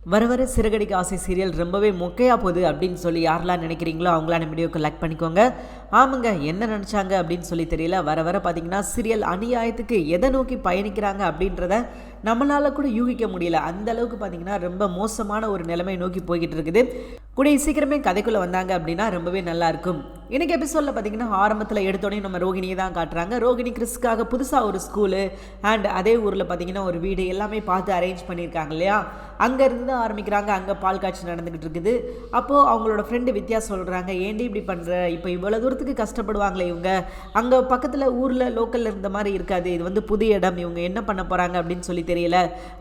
வர வர சிறகடிக்க ஆசை சீரியல் ரொம்பவே மொக்கையாக போகுது அப்படின்னு சொல்லி யாரெல்லாம் நினைக்கிறீங்களோ அவங்களாம் நம்ம வீடியோக்கு லைக் பண்ணிக்கோங்க. ஆமாங்க என்ன நினச்சாங்க அப்படின்னு சொல்லி தெரியல. வர வர பார்த்தீங்கன்னா சீரியல் அநியாயத்துக்கு எதை நோக்கி பயணிக்கிறாங்க அப்படின்றத நம்மளால் கூட யூகிக்க முடியல. அந்த அளவுக்கு பார்த்தீங்கன்னா ரொம்ப மோசமான ஒரு நிலைமை நோக்கி போய்கிட்டு இருக்குது. கூடிய சீக்கிரமே கதைக்குள்ளே வந்தாங்க அப்படின்னா ரொம்பவே நல்லா இருக்கும். இன்னைக்கு எபிசோடில் பார்த்தீங்கன்னா ஆரம்பத்தில் எடுத்தோடனே நம்ம ரோகிணியை தான் காட்டுறாங்க. ரோகிணி கிறிஸ்க்காக புதுசாக ஒரு ஸ்கூலு அண்ட் அதே ஊரில் பார்த்தீங்கன்னா ஒரு வீடு எல்லாமே பார்த்து அரேஞ்ச் பண்ணியிருக்காங்க இல்லையா? அங்கேருந்து தான் ஆரம்பிக்கிறாங்க. அங்கே பால் காட்சி நடந்துக்கிட்டு இருக்குது. அப்போது அவங்களோட ஃப்ரெண்டு வித்யா சொல்கிறாங்க ஏண்டி இப்படி பண்ணுற இப்போ இவ்வளோ தூரத்துக்கு கஷ்டப்படுவாங்களே இவங்க. அங்கே பக்கத்தில் ஊரில் லோக்கலில் இருந்த மாதிரி இருக்காது. இது வந்து புது இடம். இவங்க என்ன பண்ண போகிறாங்க அப்படின்னு சொல்லி தெரியல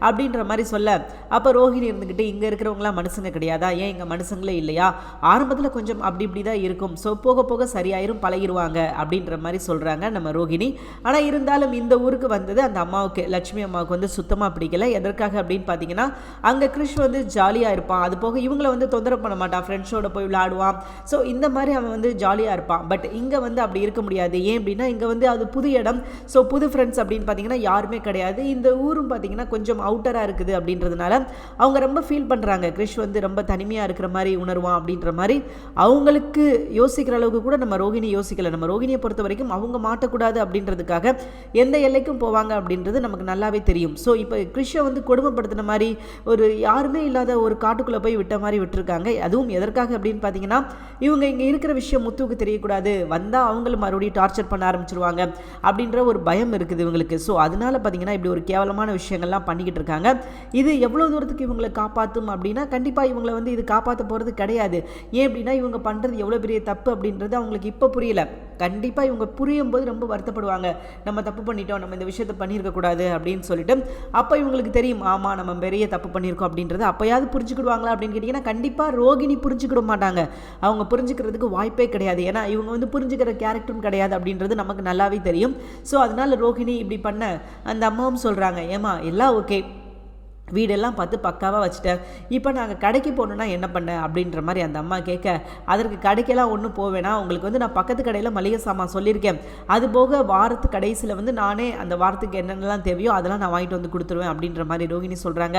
அப்படின்ற மாதிரி சொல்ல. அப்போ ரோஹிணி இருந்துக்கிட்டு இங்கே இருக்கிறவங்களாம் மனுஷங்க கிடையாதா? ஏன் இங்கே மனுஷங்களே இல்லையா? ஆரம்பத்தில் கொஞ்சம் அப்படி இப்படி தான் இருக்கும். ஸோ போக போக சரியாயிரும் பழகிடுவாங்க அப்படின்ற மாதிரி சொல்கிறாங்க நம்ம ரோஹிணி. ஆனால் இருந்தாலும் இந்த ஊருக்கு வந்தது அந்த அம்மாவுக்கு லட்சுமி அம்மாவுக்கு வந்து சுத்தமாக பிடிக்கல. எதற்காக அப்படின்னு பார்த்தீங்கன்னா அங்கே கிறிஷ் வந்து ஜாலியாக இருப்பான். அது போக இவங்கள வந்து தொந்தரவு பண்ண மாட்டான். ஃப்ரெண்ட்ஸோட போய் விளையாடுவான். ஸோ இந்த மாதிரி அவன் வந்து ஜாலியாக இருப்பான். பட் இங்கே வந்து அப்படி இருக்க முடியாது. ஏன் அப்படின்னா இங்கே வந்து அது புது இடம். ஸோ புது ஃப்ரெண்ட்ஸ் அப்படின்னு பார்த்தீங்கன்னா யாருமே கிடையாது. இந்த ஊரும் பார்த்தீங்கன்னா கொஞ்சம் அவுட்டராக இருக்குது அப்படின்றதுனால அவங்க ரொம்ப ஃபீல் பண்ணுறாங்க கிரிஷ் வந்து ரொம்ப தனிமையாக இருக்கிற மாதிரி உணர்வான் அப்படின்ற மாதிரி. அவங்களுக்கு யோசிக்கிற அளவுக்கு கூட நம்ம ரோகிணி யோசிக்கல. நம்ம ரோகிணியை பொறுத்த வரைக்கும் அவங்க மாட்டக்கூடாது அப்படின்றதுக்காக எந்த எல்லைக்கும் போவாங்க அப்படின்றது நமக்கு நல்லாவே தெரியும். ஸோ இப்போ கிறிஷை வந்து கொடுமைப்படுத்தின மாதிரி ஒரு யாருமே இல்லாத ஒரு காட்டுக்குள்ளே போய் விட்ட மாதிரி விட்டுருக்காங்க. அதுவும் எதற்காக அப்படின்னு பார்த்தீங்கன்னா இவங்க இங்கே இருக்கிற விஷயம் முத்துவுக்கு தெரியக்கூடாது. வந்தால் அவங்களும் மறுபடியும் டார்ச்சர் பண்ண ஆரம்பிச்சிருவாங்க அப்படின்ற ஒரு பயம் இருக்குது இவங்களுக்கு. ஸோ அதனால பார்த்தீங்கன்னா இப்படி ஒரு கேவலமான விஷயம் விஷயங்கள்லாம் பண்ணிக்கிட்டு இருக்காங்க. இது எவ்வளோ தூரத்துக்கு இவங்களை காப்பாற்றும் அப்படின்னா கண்டிப்பாக இவங்களை வந்து இது காப்பாற்ற போகிறது கிடையாது. ஏன் அப்படின்னா இவங்க பண்ணுறது எவ்வளோ பெரிய தப்பு அப்படின்றது அவங்களுக்கு இப்போ புரியல. கண்டிப்பாக இவங்க புரியும் போது ரொம்ப வருத்தப்படுவாங்க. நம்ம தப்பு பண்ணிட்டோம் நம்ம இந்த விஷயத்தை பண்ணியிருக்கக்கூடாது அப்படின்னு சொல்லிட்டு. அப்போ இவங்களுக்கு தெரியும் ஆமாம் நம்ம பெரிய தப்பு பண்ணியிருக்கோம் அப்படின்றது. அப்போயாவது புரிஞ்சுக்கிடுவாங்களா அப்படின்னு கேட்டிங்கன்னா கண்டிப்பாக ரோகிணி புரிஞ்சுக்கிட மாட்டாங்க. அவங்க புரிஞ்சுக்கிறதுக்கு வாய்ப்பே கிடையாது. ஏன்னா இவங்க வந்து புரிஞ்சுக்கிற கேரக்டரும் கிடையாது அப்படின்றது நமக்கு நல்லாவே தெரியும். ஸோ அதனால் ரோகிணி இப்படி பண்ண அந்த அம்மாவும் சொல்கிறாங்க ஏமா எல்லாம் ஓகே வீடெல்லாம் பார்த்து பக்காவாக வச்சுட்டேன். இப்போ நாங்கள் கடைக்கு போகணுன்னா என்ன பண்ண? அப்படின்ற மாதிரி அந்த அம்மா கேட்க அதற்கு கடைக்கெல்லாம் ஒன்றும் போவேனா உங்களுக்கு வந்து நான் பக்கத்து கடையில் மளிகை சாமான் சொல்லியிருக்கேன். அது போக வாரத்து கடைசியில் வந்து நானே அந்த வாரத்துக்கு என்னென்னலாம் தேவையோ அதெல்லாம் நான் வாங்கிட்டு வந்து கொடுத்துருவேன் அப்படின்ற மாதிரி ரோகிணி சொல்கிறாங்க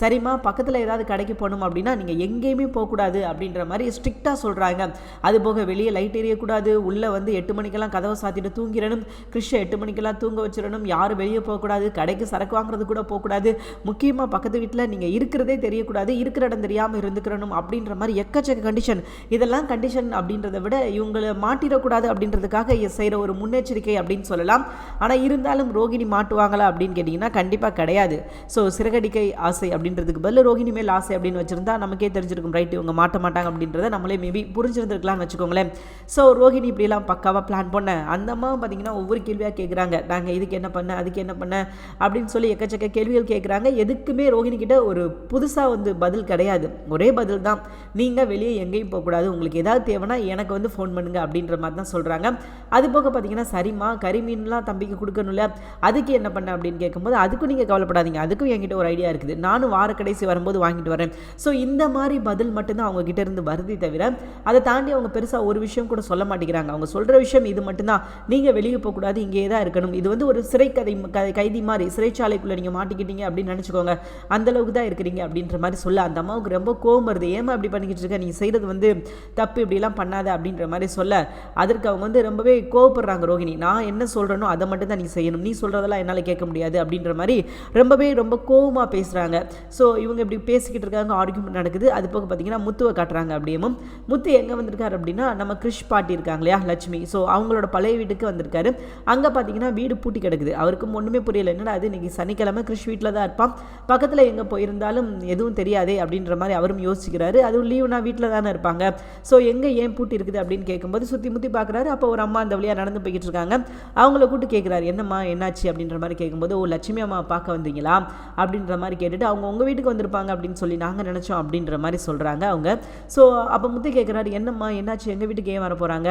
சரிம்மா பக்கத்தில் ஏதாவது கடைக்கு போகணும் அப்படின்னா நீங்கள் எங்கேயுமே போகக்கூடாது அப்படின்ற மாதிரி ஸ்ட்ரிக்டாக சொல்கிறாங்க அது போக வெளியே லைட் எரியக்கூடாது. உள்ளே வந்து எட்டு மணிக்கெல்லாம் கதவை சாத்திட்டு தூங்கிடணும். கிருஷ்ண எட்டு மணிக்கெல்லாம் தூங்க வச்சிடணும். யாரும் வெளியே போகக்கூடாது. கடைக்கு சரக்கு வாங்குறது கூட போகக்கூடாது. முக்கியமாக பக்கத்து வீட்டில் நீங்கள் இருக்கிறதே தெரியக்கூடாது இருக்கிற இடம் தெரியாமல் இருந்துக்கிறணும் அப்படின்ற மாதிரி எக்கச்சக்க கண்டிஷன் இதெல்லாம் கண்டிஷன் அப்படின்றத விட இவங்களை மாட்டிடக்கூடாது அப்படின்றதுக்காக செய்கிற ஒரு முன்னெச்சரிக்கை அப்படின்னு சொல்லலாம். ஆனால் இருந்தாலும் ரோகிணி மாட்டுவாங்களா அப்படின்னு கேட்டிங்கன்னா கண்டிப்பாக கிடையாது. ஸோ சிறகடிக்கை ஆசை அப்படின்றதுக்கு பதில் ரோகிணி மேல் ஆசை அப்படின்னு வச்சுருந்தா நமக்கே தெரிஞ்சிருக்கும் ரைட் இவங்க மாட்ட மாட்டாங்க அப்படின்றத நம்மளே மேபி புரிஞ்சிருந்துருக்கலாம்னு வச்சுக்கோங்களேன். ஸோ ரோகிணி இப்படிலாம் பக்காவாக பிளான் பண்ண அந்த அம்மா பார்த்தீங்கன்னா ஒவ்வொரு கேள்வியாக கேட்குறாங்க நாங்கள் இதுக்கு என்ன பண்ண அதுக்கு என்ன பண்ண? அப்படின்னு சொல்லி எக்கச்சக்க கேள்விகள் கேட்குறாங்க எதுக்குமே ரோஹிணி கிட்ட ஒரு புதுசாக வந்து பதில் கிடையாது. ஒரே பதில் தான் நீங்கள் வெளியே எங்கேயும் போகக்கூடாது. உங்களுக்கு ஏதாவது தேவைன்னா எனக்கு வந்து ஃபோன் பண்ணுங்க அப்படின்ற மாதிரி தான் சொல்கிறாங்க அது போக பார்த்தீங்கன்னா சரிம்மா கறிமீன்லாம் தம்பிக்கு கொடுக்கணும்ல அதுக்கு என்ன பண்ண அப்படின்னு கேட்கும்போது அதுக்கும் நீங்கள் கவலைப்படாதீங்க. அதுக்கும் என்கிட்ட ஒரு ஐடியா இருக்குது. நானும் வார கடைசி வரும்போது வாங்கிட்டு வரேன். ஸோ இந்த மாதிரி பதில் மட்டும்தான் அவங்க கிட்ட இருந்து வருதே தவிர அதை தாண்டி அவங்க பெருசாக ஒரு விஷயம் கூட சொல்ல மாட்டேங்கிறாங்க. அவங்க சொல்கிற விஷயம் இது மட்டும்தான். நீங்கள் வெளியே போகக்கூடாது இங்கே தான் இருக்கணும். இது வந்து ஒரு சிறை கதை கைதி மாதிரி சிறைச்சாலைக்குள்ளே நீங்கள் மாட்டிக்கிட்டீங்க அப்படின்னு நினச்சிக்கோங்க. அந்த அளவுக்கு தான் இருக்கிறீங்க அப்படின்ற மாதிரி சொல்ல அந்த அம்மாவுக்கு ரொம்ப கோவம் வருது. ஏமா அப்படி பண்ணிக்கிட்டு இருக்க? நீ செய்கிறது வந்து தப்பு இப்படிலாம் பண்ணாத அப்படின்ற மாதிரி சொல்ல அதற்கு அவங்க வந்து ரொம்பவே கோவப்படுறாங்க ரோகிணி நான் என்ன சொல்கிறேனோ அதை மட்டும் தான் நீ செய்யணும். நீ சொல்கிறதெல்லாம் என்னால் கேட்க முடியாது அப்படின்ற மாதிரி ரொம்பவே ரொம்ப கோவமாக பேசுகிறாங்க ஸோ இவங்க இப்படி பேசிக்கிட்டு இருக்காங்க ஆர்குமெண்ட் நடக்குது. அது போக பார்த்தீங்கன்னா முத்துவை காட்டுறாங்க அப்படியேமும் முத்து எங்கே வந்திருக்காரு அப்படின்னா நம்ம கிருஷ் பாட்டி இருக்காங்க இல்லையா லட்சுமி. ஸோ அவங்களோட பழைய வீட்டுக்கு வந்திருக்காரு. அங்கே பார்த்தீங்கன்னா வீடு பூட்டி கிடக்குது. அவருக்கும் ஒன்றுமே புரியல. என்னடா அது இன்னைக்கு சனிக்கிழமை கிருஷ் வீட்டில் தான் இருப்பான். பக்கத்தில் எங்கே போயிருந்தாலும் எதுவும் தெரியாதே அப்படின்ற மாதிரி அவரும் யோசிக்கிறாரு. அதுவும் லீவுனா வீட்டில் தானே இருப்பாங்க. ஸோ எங்கே ஏன் பூட்டி இருக்குது அப்படின்னு கேட்கும்போது சுற்றி முற்றி பார்க்குறாரு அப்போ ஒரு அம்மா அந்த வழியாக நடந்து போய்கிட்டு இருக்காங்க. அவங்கள கூட்டு கேட்குறாரு என்னம்மா என்னாச்சு? அப்படின்ற மாதிரி கேட்கும்போது ஓ லட்சுமி அம்மா பார்க்க வந்தீங்களா? அப்படின்ற மாதிரி கேட்டுட்டு அவங்க உங்கள் வீட்டுக்கு வந்திருப்பாங்க அப்படின்னு சொல்லி நாங்கள் நினச்சோம் அப்படின்ற மாதிரி சொல்கிறாங்க அவங்க. ஸோ அப்போ முத்து கேட்குறாரு என்னம்மா என்னாச்சு? எங்கள் வீட்டுக்கு ஏன் வர போகிறாங்க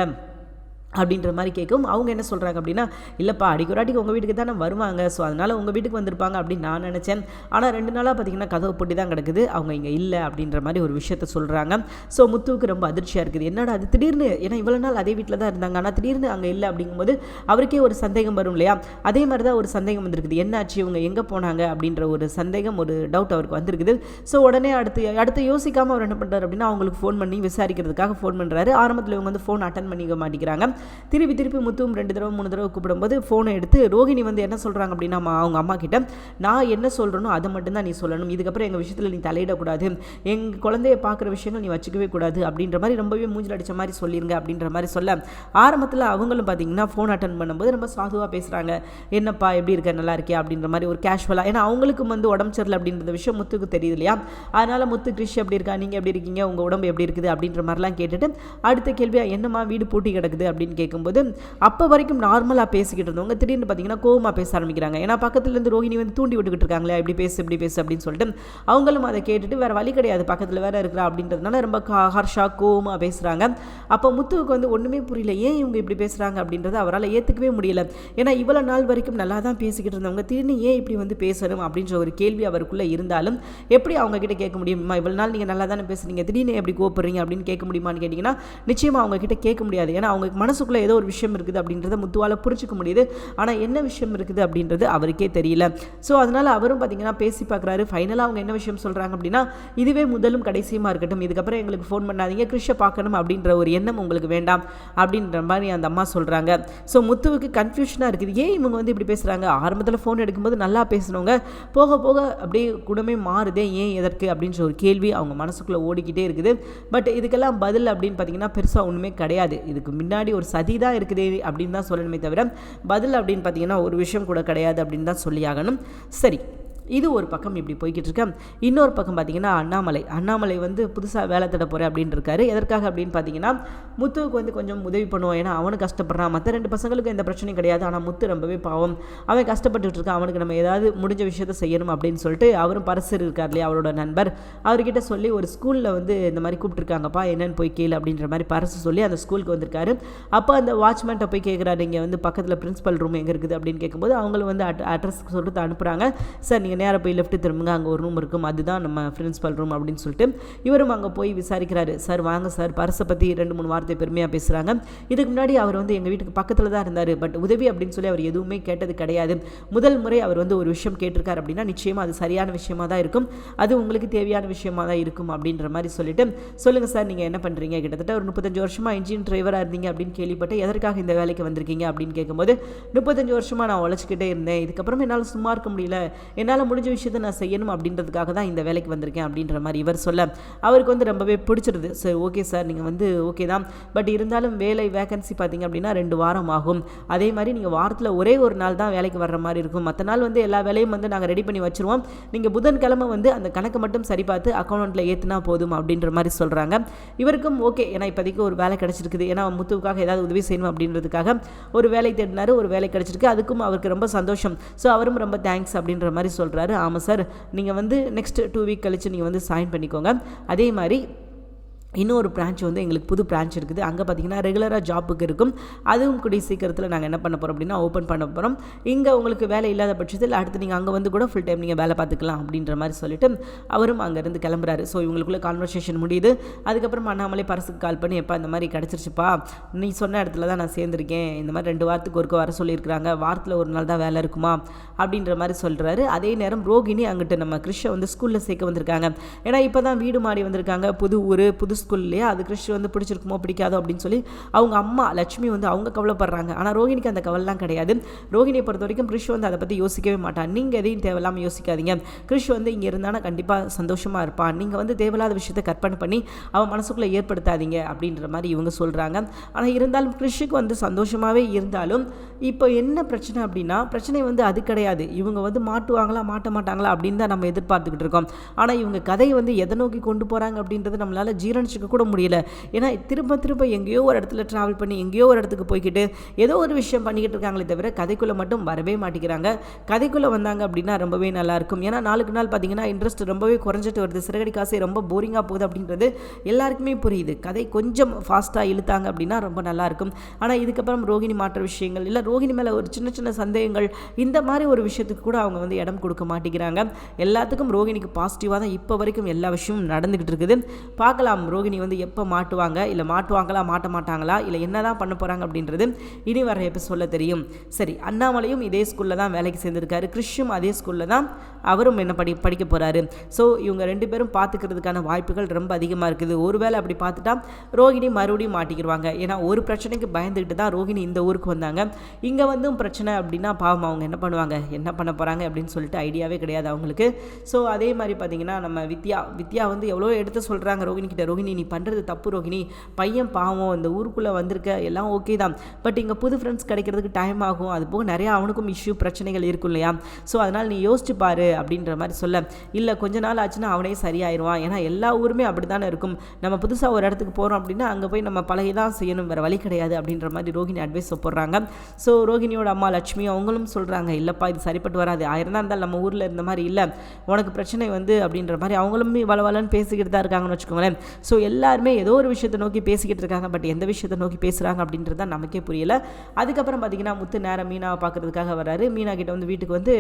அப்படின்ற மாதிரி கேட்கும் அவங்க என்ன சொல்கிறாங்க அப்படின்னா இல்லைப்பா அடிக்கொராட்டிக்கு உங்கள் வீட்டுக்கு தானே வருவாங்க. ஸோ அதனால் உங்கள் வீட்டுக்கு வந்திருப்பாங்க அப்படின்னு நான் நினச்சேன். ஆனால் ரெண்டு நாளாக பார்த்தீங்கன்னா கதவு பொட்டி தான் கிடக்குது. அவங்க இங்கே இல்லை அப்படின்ற மாதிரி ஒரு விஷயத்த சொல்கிறாங்க ஸோ முத்துவுக்கு ரொம்ப அதிர்ச்சியாக இருக்குது. என்னடா அது திடீர்னு ஏன்னா இவ்வளோ நாள் அதே வீட்டில் தான் இருந்தாங்க. ஆனால் திடீர்னு அங்கே இல்லை அப்படிங்கும்போது அவருக்கே ஒரு சந்தேகம் வரும் இல்லையா? அதே மாதிரி தான் ஒரு சந்தேகம் வந்திருக்குது. என்னாச்சு? இவங்க எங்கே போனாங்க? அப்படின்ற ஒரு சந்தேகம் ஒரு டவுட் அவருக்கு வந்திருக்குது. ஸோ உடனே அடுத்து அடுத்து யோசிக்காமல் அவர் என்ன பண்ணுறாரு அப்படின்னா அவங்களுக்கு ஃபோன் பண்ணி விசாரிக்கிறதுக்காக ஃபோன் பண்ணுறாரு ஆரம்பத்தில் இவங்க வந்து ஃபோன் அட்டன் பண்ணிக்க மாட்டேங்கிறாங்க. திருப்பி திருப்பி முத்துவும் ரெண்டு தடவை மூணு தடவை கூப்பிடும்போது ஃபோனை எடுத்து ரோஹிணி வந்து என்ன சொல்கிறாங்க அப்படின்னா அவங்க அம்மா கிட்ட நான் என்ன சொல்கிறனோ அதை மட்டும்தான் நீ சொல்லணும். இதுக்கப்புறம் எங்கள் விஷயத்தில் நீ தலையிடக்கூடாது. எங்கள் குழந்தைய பார்க்குற விஷயங்கள் நீ வச்சுக்கவே கூடாது. அப்படின்ற மாதிரி ரொம்பவே மூஞ்சில் அடித்த மாதிரி சொல்லிருங்க அப்படின்ற மாதிரி சொல்ல ஆரம்பத்தில் அவங்களும் பார்த்தீங்கன்னா ஃபோன் அட்டன் பண்ணும்போது ரொம்ப சாதுவாக பேசுகிறாங்க என்னப்பா எப்படி இருக்க? நல்லா இருக்கியா? அப்படின்ற மாதிரி ஒரு கேஷுவலாக ஏன்னா அவங்களுக்கும் வந்து உடம்பு சரியில்லை அப்படின்ற விஷயம் முத்துக்கு தெரியுது இல்லையா? அதனால் முத்து கிரிஷ் எப்படி இருக்கா? நீங்கள் எப்படி இருக்கீங்க? உங்கள் உடம்பு எப்படி இருக்குது? அப்படின்ற மாதிரிலாம் கேட்டுட்டு அடுத்த கேள்வியாக என்னம்மா வீடு பூட்டி கிடக்குது? அப்படின்னு கேட்கும்போது அப்போ வரைக்கும் நார்மலாக பேசிக்கிட்டு இருந்தவங்க திடீர்னு பார்த்தீங்கன்னா கோவமாக பேச ஆரம்பிக்கிறாங்க. ஏன்னா பக்கத்துல இருந்து ரோஹிணி வந்து தூண்டி விட்டுக்கிட்டு இருக்காங்களே இப்படி பேசு இப்படி பேசு அப்படின்னு சொல்லிட்டு அவங்களும் அதை கேட்டுட்டு வேற வழி கிடையாது பக்கத்தில் வேற இருக்கிறா அப்படின்றதுனால ரொம்ப ஹர்ஷா கோவமாக பேசுகிறாங்க அப்போ முத்துவுக்கு வந்து ஒன்றுமே புரியல ஏன் இவங்க இப்படி பேசுகிறாங்க அப்படின்றத அவரால் ஏற்றுக்கவே முடியல. ஏன்னா இவ்வளோ நாள் வரைக்கும் நல்லா தான் பேசிக்கிட்டு இருந்தவங்க திடீர்னு ஏன் இப்படி வந்து பேசணும் அப்படின்ற ஒரு கேள்வி அவருக்குள்ளே இருந்தாலும் எப்படி அவங்க கிட்ட கேட்க முடியுமா? இவ்வளோ நாள் நீங்கள் நல்லா தானே பேசுகிறீங்க திடீர்னு எப்படி கோப்படுறீங்க அப்படின்னு கேட்க முடியுமான்னு கேட்டிங்கன்னா நிச்சயமாக அவங்க கிட்ட கேட்க முடியாது. ஏன்னா அவங்க மனசுக்குள்ளே ஏதோ ஒரு விஷயம் இருக்குது அப்படின்றத முத்துவால் புரிஞ்சிக்க முடியுது. ஆனால் என்ன விஷயம் இருக்குது அப்படின்றது அவருக்கே தெரியல. ஸோ அதனால் அவரும் பார்த்தீங்கன்னா பேசி பார்க்குறாரு ஃபைனலாக அவங்க என்ன விஷயம் சொல்கிறாங்க அப்படின்னா இதுவே முதலும் கடைசியுமா இருக்கட்டும். இதுக்கப்புறம் எங்களுக்கு ஃபோன் பண்ணாதீங்க. கிருஷ்ண பார்க்கணும் அப்படின்ற ஒரு எண்ணம் உங்களுக்கு வேண்டாம் அப்படின்ற மாதிரி அந்த அம்மா சொல்கிறாங்க ஸோ முத்துவுக்கு கன்ஃபியூஷனாக இருக்குது. ஏன் இவங்க வந்து இப்படி பேசுகிறாங்க ஆரம்பத்தில் ஃபோன் எடுக்கும்போது நல்லா பேசுனவங்க. போக போக அப்படியே குடமே மாறுதே. ஏன் எதற்கு? அப்படின்ற ஒரு கேள்வி அவங்க மனசுக்குள்ளே ஓடிக்கிட்டே இருக்குது. பட் இதுக்கெல்லாம் பதில் அப்படின்னு பார்த்தீங்கன்னா பெருசாக ஒன்றுமே கிடையாது. இதுக்கு முன்னாடி ஒரு சதி தான் இருக்குதே அப்படின்னு தான் சொல்லணுமே தவிர பதில் அப்படின்னு பார்த்தீங்கன்னா ஒரு விஷயம் கூட கிடையாது அப்படின்னு தான் சொல்லியாகணும். சரி இது ஒரு பக்கம் இப்படி போய்கிட்டு இருக்கேன் இன்னொரு பக்கம் பார்த்தீங்கன்னா அண்ணாமலை. அண்ணாமலை வந்து புதுசாக வேலை தேட போகிறேன் அப்படின்னு இருக்காரு எதற்காக அப்படின்னு பார்த்தீங்கன்னா முத்துவுக்கு வந்து கொஞ்சம் உதவி பண்ணுவோம். ஏன்னா அவனு கஷ்டப்படுறான். மற்ற ரெண்டு பசங்களுக்கு எந்த பிரச்சனையும் கிடையாது. ஆனால் முத்து ரொம்பவே பாவம். அவன் கஷ்டப்பட்டுட்டு இருக்கான். அவனுக்கு நம்ம ஏதாவது முடிஞ்ச விஷயத்த செய்யணும் அப்படின்னு சொல்லிட்டு அவரும் பரசர் இருக்கார் இல்லையா அவரோட நண்பர். அவர்கிட்ட சொல்லி ஒரு ஸ்கூலில் வந்து இந்த மாதிரி கூப்பிட்டுருக்காங்கப்பா என்னென்னு போய் கேளு அப்படின்ற மாதிரி பரசு சொல்லி அந்த ஸ்கூலுக்கு வந்திருக்காரு. அப்போ அந்த வாட்ச்மேன்ட்ட போய் கேட்குறாரு இங்கே வந்து பக்கத்தில் பிரின்ஸிபல் ரூம் எங்கே இருக்குது? அப்படின்னு கேட்கும்போது அவங்களும் வந்து அட்ரஸ்க்கு சொல்லிட்டு அனுப்புகிறாங்க சார் நீங்கள் நேராக போய் லெஃப்ட் திரும்புங்க அங்கே ஒரு ரூம் இருக்கும் அதுதான் நம்ம பிரின்சிபல் ரூம் அப்படின்னு சொல்லிட்டு இவரும் அங்கே போய் விசாரிக்கிறாரு. சார் வாங்க சார் பரசை பற்றி ரெண்டு மூணு வார்த்தை பெருமையாக பேசுகிறாங்க இதுக்கு முன்னாடி அவர் வந்து எங்கள் வீட்டுக்கு பக்கத்தில் தான் இருந்தார். பட் உதவி அப்படின்னு சொல்லி அவர் எதுவுமே கேட்டது கிடையாது. முதல் முறை அவர் வந்து ஒரு விஷயம் கேட்டிருக்கார் அப்படின்னா நிச்சயமாக அது சரியான விஷயமா தான் இருக்கும். அது உங்களுக்கு தேவையான விஷயமா தான் இருக்கும் அப்படின்ற மாதிரி சொல்லிட்டு சொல்லுங்கள் சார் நீங்கள் என்ன பண்ணுறீங்க கிட்டத்தட்ட ஒரு முப்பத்தஞ்சு வருஷமாக இன்ஜின் டிரைவராக இருந்தீங்க அப்படின்னு கேள்விப்பட்டு எதற்காக இந்த வேலைக்கு வந்திருக்கீங்க? அப்படின்னு கேட்கும்போது முப்பத்தஞ்சு வருஷமாக நான் உழைச்சிக்கிட்டே இருந்தேன். இதுக்கப்புறம் என்னால் சும்மா இருக்க முடியல. என்னால் முடிஞ்ச விஷயத்தை நான் செய்யணும் அப்படின்றதுக்காக தான் இந்த வேலைக்கு வந்திருக்கேன் அப்படின்ற மாதிரி இவர் சொல்ல அவருக்கு வந்து ரொம்பவே பிடிச்சிருது. சரி ஓகே சார் நீங்கள் வந்து ஓகே தான். பட் இருந்தாலும் வேலை வேகன்சி பார்த்தீங்க அப்படின்னா ரெண்டு வாரம் ஆகும். அதே மாதிரி நீங்கள் வாரத்தில் ஒரே ஒரு நாள் தான் வேலைக்கு வர்ற மாதிரி இருக்கும். மற்ற நாள் வந்து எல்லா வேலையும் வந்து நாங்கள் ரெடி பண்ணி வச்சுருவோம். நீங்கள் புதன்கிழமை வந்து அந்த கணக்கு மட்டும் சரி பார்த்து அக்கௌண்ட்டில் ஏற்றுனா போதும் அப்படின்ற மாதிரி சொல்கிறாங்க இவருக்கும் ஓகே ஏன்னா இப்போதைக்கு ஒரு வேலை கிடச்சிருக்குது. ஏன்னா முத்துவுக்காக ஏதாவது உதவி செய்யணும் அப்படின்றதுக்காக ஒரு வேலை தேடினார் ஒரு வேலை கிடச்சிருக்கு. அதுக்கும் அவருக்கு ரொம்ப சந்தோஷம். ஸோ அவரும் ரொம்ப தேங்க்ஸ் அப்படின்ற மாதிரி சொல்கிறாரு ஆமாம் சார். நீங்கள் வந்து நெக்ஸ்ட் டூ வீக் கழிச்சு நீங்கள் வந்து சைன் பண்ணிக்கோங்க. அதே மாதிரி இன்னொரு பிரான்ச் வந்து எங்களுக்கு புது பிரான்ச் இருக்குது. அங்கே பார்த்தீங்கன்னா ரெகுலராக ஜாப்புக்கு இருக்கும். அதுவும் கூடிய சீக்கிரத்தில் நாங்கள் என்ன பண்ண போகிறோம் அப்படின்னா ஓப்பன் பண்ண போகிறோம் இங்கே உங்களுக்கு வேலை இல்லாத பட்சத்தில் அடுத்து நீங்கள் அங்கே வந்து கூட ஃபுல் டைம் நீங்கள் வேலை பார்த்துக்கலாம் அப்படின்ற மாதிரி சொல்லிட்டு அவரும் அங்கேருந்து கிளம்புறாரு. ஸோ இவங்களுக்குள்ள கான்வர்சேஷன் முடியுது. அதுக்கப்புறம் அண்ணாமலை பரசுக்கு கால் பண்ணி எப்போ இந்த மாதிரி கிடச்சிருச்சுப்பா. நீ சொன்ன இடத்துல தான் நான் சேர்ந்துருக்கேன். இந்த மாதிரி ரெண்டு வாரத்துக்கு ஒருக்க வர சொல்லியிருக்கிறாங்க. வாரத்தில் ஒரு நாள் தான் வேலை இருக்குமா? அப்படின்ற மாதிரி சொல்கிறாரு அதே நேரம் ரோகிணி அங்கிட்டு நம்ம கிருஷ்ண வந்து ஸ்கூலில் சேர்க்க வந்திருக்காங்க. ஏன்னா இப்போ தான் வீடு மாறி வந்திருக்காங்க. புது ஊர் புது ஸ்கூல் இல்லையா அது கிறிஷ் வந்து பிடிச்சிருக்குமோ பிடிக்காதோ அப்படின்னு சொல்லி அவங்க அம்மா லட்சுமி வந்து அவங்க கவலைப்படுறாங்க. ஆனால் ரோகிணிக்கு அந்த கவலைலாம் கிடையாது. ரோகிணியை பொறுத்த வரைக்கும் கிறிஷ் வந்து அதை பற்றி யோசிக்கவே மாட்டான் நீங்கள் எதையும் தேவையில்லாமல் யோசிக்காதீங்க. கிறிஷ் வந்து இங்கே இருந்தானா கண்டிப்பாக சந்தோஷமாக இருப்பான் நீங்கள் வந்து தேவையில்லாத விஷயத்தை கற்பனை பண்ணி அவன் மனசுக்குள்ளே ஏற்படுத்தாதீங்க அப்படின்ற மாதிரி இவங்க சொல்கிறாங்க ஆனால் இருந்தாலும் கிறிஷுக்கு வந்து சந்தோஷமாகவே இருந்தாலும் இப்போ என்ன பிரச்சனை அப்படின்னா பிரச்சனை வந்து அது கிடையாது. இவங்க வந்து மாட்டுவாங்களா மாட்ட மாட்டாங்களா அப்படின்னு தான் நம்ம எதிர்பார்த்துக்கிட்டு இருக்கோம். ஆனால் இவங்க கதையை வந்து எதை நோக்கி கொண்டு போகிறாங்க அப்படின்றது நம்மளால் ஜீரணிச்சு ஜீரணிச்சிக்க கூட முடியல. ஏன்னா திரும்ப திரும்ப எங்கேயோ ஒரு இடத்துல ட்ராவல் பண்ணி எங்கேயோ ஒரு இடத்துக்கு போய்கிட்டு ஏதோ ஒரு விஷயம் பண்ணிக்கிட்டு இருக்காங்களே தவிர கதைக்குள்ளே மட்டும் வரவே மாட்டேங்கிறாங்க. கதைக்குள்ளே வந்தாங்க அப்படின்னா ரொம்பவே நல்லாயிருக்கும் ஏன்னா நாளுக்கு நாள் பார்த்தீங்கன்னா இன்ட்ரெஸ்ட் ரொம்பவே குறைஞ்சிட்டு வருது. சிறகடி காசை ரொம்ப போரிங்காக போகுது அப்படின்றது எல்லாருக்குமே புரியுது. கதை கொஞ்சம் ஃபாஸ்ட்டாக இழுத்தாங்க அப்படின்னா ரொம்ப நல்லாயிருக்கும் ஆனால் இதுக்கப்புறம் ரோகிணி மாற்ற விஷயங்கள் இல்லை ரோகிணி மேலே ஒரு சின்ன சின்ன சந்தேகங்கள் இந்த மாதிரி ஒரு விஷயத்துக்கு கூட அவங்க வந்து இடம் கொடுக்க மாட்டேங்கிறாங்க. எல்லாத்துக்கும் ரோகிணிக்கு பாசிட்டிவாக தான் இப்போ வரைக்கும் எல்லா விஷயமும் நடந்துக்கிட்டு இருக்குது. பார்க்கலாம் ரோகிணி வந்து எப்போ மாட்டுவாங்க? இல்லை மாட்டுவாங்களா மாட்ட மாட்டாங்களா? இல்லை என்ன தான் பண்ண போகிறாங்க அப்படின்றது இனி வர எப்போ சொல்ல தெரியும். சரி அண்ணாமலையும் இதே ஸ்கூலில் தான் வேலைக்கு சேர்ந்துருக்காரு. கிறிஷும் அதே ஸ்கூலில் தான் அவரும் என்ன படி படிக்க போகிறாரு ஸோ இவங்க ரெண்டு பேரும் பார்த்துக்கிறதுக்கான வாய்ப்புகள் ரொம்ப அதிகமாக இருக்குது. ஒருவேளை அப்படி பார்த்துட்டா ரோகிணி மறுபடியும் மாட்டிக்கிடுவாங்க ஏன்னா ஒரு பிரச்சனைக்கு பயந்துக்கிட்டு தான் ரோகிணி இந்த ஊருக்கு வந்தாங்க. இங்கே வந்தும் பிரச்சனை அப்படின்னா பாவம் அவங்க என்ன பண்ணுவாங்க? என்ன பண்ண போகிறாங்க அப்படின்னு சொல்லிட்டு ஐடியாவே கிடையாது அவங்களுக்கு. ஸோ அதே மாதிரி பார்த்தீங்கன்னா நம்ம வித்யா வித்யா வந்து எவ்வளோ எடுத்து சொல்கிறாங்க ரோகிணி கிட்ட. ரோகிணி நீ பண்ணுறது தப்பு ரோகிணி பையன் பாவம் இந்த ஊருக்குள்ளே வந்திருக்க எல்லாம் ஓகே தான். பட் இங்கே புது ஃப்ரெண்ட்ஸ் கிடைக்கிறதுக்கு டைம் ஆகும். அது போக நிறையா அவனுக்கும் இஷ்யூ பிரச்சனைகள் இருக்கும் இல்லையா? ஸோ அதனால் நீ யோசிச்சு பாரு அப்படின்ற மாதிரி சொல்ல. இல்லை கொஞ்ச நாள் ஆச்சுன்னா அவனே சரியாயிருவான். ஏன்னா எல்லா ஊருமே அப்படி தானே இருக்கும். நம்ம புதுசாக ஒரு இடத்துக்கு போகிறோம் அப்படின்னா அங்கே போய் நம்ம பழகி தான் செய்யணும். வேறு வழி கிடையாது அப்படின்ற மாதிரி ரோகிணி அட்வைஸ் போடுறாங்க ஸோ ரோகிணியோட அம்மா லட்சுமி அவங்களும் சொல்கிறாங்க இல்லைப்பா இது சரிப்பட்டு வராது. ஆயிரம் தான் இருந்தால் நம்ம ஊரில் இருந்த மாதிரி இல்லை. உனக்கு பிரச்சனை வந்து அப்படின்ற மாதிரி அவங்களுமே வளவலன்னு பேசிக்கிட்டு தான் இருக்காங்கன்னு வச்சுக்கோங்களேன். ஸோ எல்லாருமே ஏதோ ஒரு விஷயத்தை நோக்கி பேசிக்கிட்டு இருக்காங்க. பட் எந்த விஷயத்தை நோக்கி பேசுகிறாங்க அப்படின்றது தான் நமக்கே புரியல. அதுக்கப்புறம் பார்த்தீங்கன்னா முத்து நேரம் மீனாவை பார்க்கறதுக்காக வராரு மீனா கிட்ட வந்து வீட்டுக்கு வந்து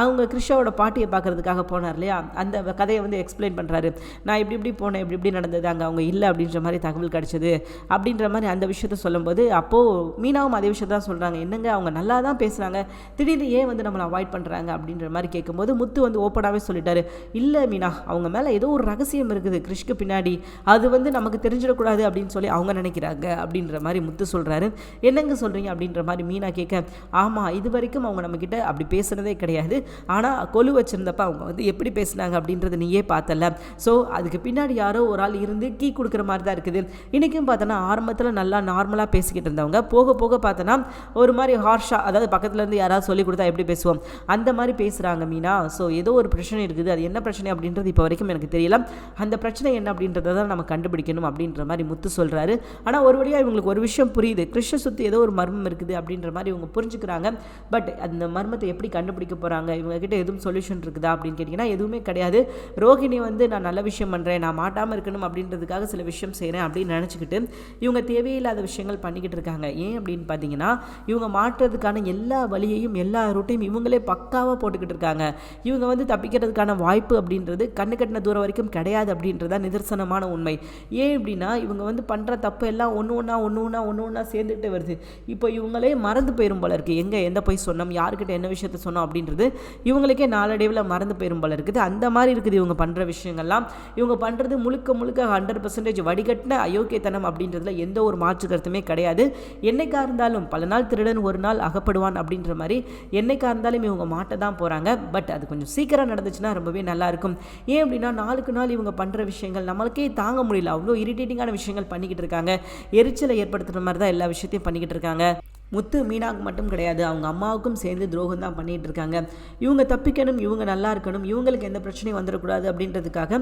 அவங்க கிருஷ்ணாவோட பாட்டியை பார்க்கறதுக்காக போனார் இல்லையா? அந்த கதையை வந்து எக்ஸ்பிளைன் பண்ணுறாரு நான் இப்படி இப்படி போனேன். இப்படி இப்படி நடந்தது. அங்கே அவங்க இல்லை அப்படின்ற மாதிரி தகவல் கிடச்சிது. அப்படின்ற மாதிரி அந்த விஷயத்த சொல்லும்போது அப்போது மீனாவும் அதே விஷயத்த தான் சொல்கிறாங்க என்னங்க? அவங்க நல்லா தான் பேசுகிறாங்க திடீர்னு ஏன் வந்து நம்மளை அவாய்ட் பண்ணுறாங்க அப்படின்ற மாதிரி கேட்கும்போது முத்து வந்து ஓப்பனாகவே சொல்லிட்டாரு. இல்லை மீனா. அவங்க மேலே ஏதோ ஒரு ரகசியம் இருக்குது. கிருஷ்க்கு பின்னாடி. அது அது வந்து நமக்கு தெரிஞ்சிடக்கூடாது அப்படின்னு சொல்லி அவங்க நினைக்கிறாங்க அப்படின்ற மாதிரி முத்து சொல்கிறாரு என்னங்க சொல்கிறீங்க அப்படின்ற மாதிரி மீனா கேட்க ஆமாம் இது வரைக்கும் அவங்க நம்மக்கிட்ட அப்படி பேசுனதே கிடையாது. ஆனால் கொலு வச்சுருந்தப்ப அவங்க வந்து எப்படி பேசுனாங்க அப்படின்றத நீயே பார்த்தல ஸோ அதுக்கு பின்னாடி யாரோ ஒரு ஆள் இருந்து கீ கொடுக்குற மாதிரி தான் இருக்குது. இன்றைக்கும் பார்த்தோன்னா ஆரம்பத்தில் நல்லா நார்மலாக பேசிக்கிட்டு இருந்தவங்க. போக போக பார்த்தோன்னா ஒரு மாதிரி ஹார்ஷாக அதாவது பக்கத்துலேருந்து யாராவது சொல்லி கொடுத்தா எப்படி பேசுவோம்? அந்த மாதிரி பேசுகிறாங்க மீனா. ஸோ ஏதோ ஒரு பிரச்சனை இருக்குது. அது என்ன பிரச்சனை அப்படின்றது இப்போ வரைக்கும் எனக்கு தெரியல. அந்த பிரச்சனை என்ன அப்படின்றத தான் நமக்கு கண்டுபிடிக்கணும் அப்படின்ற மாதிரி முத்து சொல்கிறாரு ஆனால் ஒரு வழியாக இவங்களுக்கு ஒரு விஷயம் புரியுது. கிருஷ்ண சுற்றி ஏதோ ஒரு மர்மம் இருக்குது அப்படின்ற மாதிரி இவங்க புரிஞ்சுக்கிறாங்க. பட் அந்த மர்மத்தை எப்படி கண்டுபிடிக்க போகிறாங்க இவங்க கிட்ட எதுவும் சொல்யூஷன் இருக்குதா அப்படின்னு கேட்டிங்கன்னா எதுவுமே கிடையாது. ரோஹிணி வந்து நான் நல்ல விஷயம் பண்ணுறேன் நான் மாட்டாமல் இருக்கணும் அப்படின்றதுக்காக சில விஷயம் செய்கிறேன் அப்படின்னு நினச்சிக்கிட்டு இவங்க தேவையில்லாத விஷயங்கள் பண்ணிக்கிட்டு இருக்காங்க. ஏன் அப்படின்னு பார்த்தீங்கன்னா இவங்க மாற்றுறதுக்கான எல்லா வழியையும் எல்லா ரூட்டையும் இவங்களே பக்காவாக போட்டுக்கிட்டு இருக்காங்க. இவங்க வந்து தப்பிக்கிறதுக்கான வாய்ப்பு அப்படின்றது கண்ணு கட்டின தூரம் வரைக்கும் கிடையாது அப்படின்றதா நிதர்சனமான உண்மை. ஏன் அப்படின்னா இவங்க வந்து பண்ணுற தப்பு எல்லாம் ஒன்று ஒன்றா ஒன்று ஒன்றா ஒன்று ஒன்றா சேர்ந்துக்கிட்டே வருது. இப்போ இவங்களே மறந்து போயிரும் போல இருக்குது எங்கே எந்த போய் சொன்னோம் யாருக்கிட்ட என்ன விஷயத்த சொன்னோம் அப்படின்றது இவங்களுக்கே நாளடைவில் மறந்து போயிரும் போல இருக்குது. அந்த மாதிரி இருக்குது இவங்க பண்ணுற விஷயங்கள்லாம். இவங்க பண்ணுறது முழுக்க முழுக்க ஹண்ட்ரட் பர்சன்டேஜ் வடிகட்டின அயோக்கியத்தனம் அப்படின்றதுல எந்த ஒரு மாற்று கருத்துமே கிடையாது. என்னைக்கா இருந்தாலும் பல நாள் திருடன் ஒரு நாள் அகப்படுவான் அப்படின்ற மாதிரி என்னைக்கா இருந்தாலும் இவங்க மாட்ட தான் போகிறாங்க பட் அது கொஞ்சம் சீக்கிரம் நடந்துச்சுன்னா ரொம்பவே நல்லாயிருக்கும் ஏன் அப்படின்னா நாளுக்கு நாள் இவங்க பண்ணுற விஷயங்கள் நம்மளுக்கே தாங்க முடியல. அவ்வளோ இரிட்டேட்டிங்கான விஷயங்கள் பண்ணிக்கிட்டு இருக்காங்க. எரிச்சலை ஏற்படுத்துகிற மாதிரி தான் எல்லா விஷயத்தையும் பண்ணிக்கிட்டு இருக்காங்க. முத்து மீனாவுக்கு மட்டும் கிடையாது. அவங்க அம்மாவுக்கும் சேர்ந்து துரோகம் தான் பண்ணிகிட்டு இருக்காங்க. இவங்க தப்பிக்கணும் இவங்க நல்லா இருக்கணும் இவங்களுக்கு எந்த பிரச்சனையும் வந்துடக்கூடாது அப்படின்றதுக்காக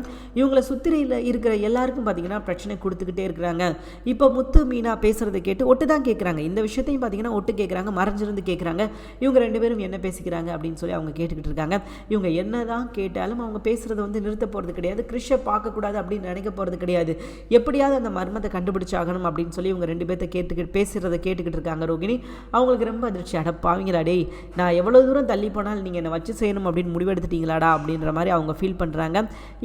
இவங்களை சுத்திரியில் இருக்கிற எல்லாருக்கும் பார்த்தீங்கன்னா பிரச்சனை கொடுத்துக்கிட்டே இருக்கிறாங்க. இப்போ முத்து மீனா பேசுகிறத கேட்டு ஒட்டு தான் கேட்குறாங்க இந்த விஷயத்தையும் பார்த்தீங்கன்னா ஒட்டு கேட்குறாங்க மறைஞ்சிருந்து கேட்குறாங்க இவங்க ரெண்டு பேரும் என்ன பேசிக்கிறாங்க அப்படின்னு சொல்லி அவங்க கேட்டுக்கிட்டு இருக்காங்க. இவங்க என்ன தான் கேட்டாலும் அவங்க பேசுகிறத வந்து நிறுத்த போகிறது கிடையாது. கிறிஷை பார்க்கக்கூடாது அப்படின்னு நினைக்க போகிறது கிடையாது. எப்படியாவது அந்த மர்மத்தை கண்டுபிடிச்சாகணும் அப்படின்னு சொல்லி இவங்க ரெண்டு பேர்த்த கேட்டுக்கிட்டு பேசுகிறத கேட்டுக்கிட்டு இருக்காங்க ரோகிணி. அவங்களுக்கு ரொம்ப அதிர்ச்சி. அடப்பாவீங்களா டேய் நான் எவ்வளோ தூரம் தள்ளி போனாலும் நீங்கள் என்னை வச்சு செய்யணும் அப்படின்னு முடிவெடுத்துட்டீங்களாடா அப்படின்ற மாதிரி அவங்க ஃபீல் பண்ணுறாங்க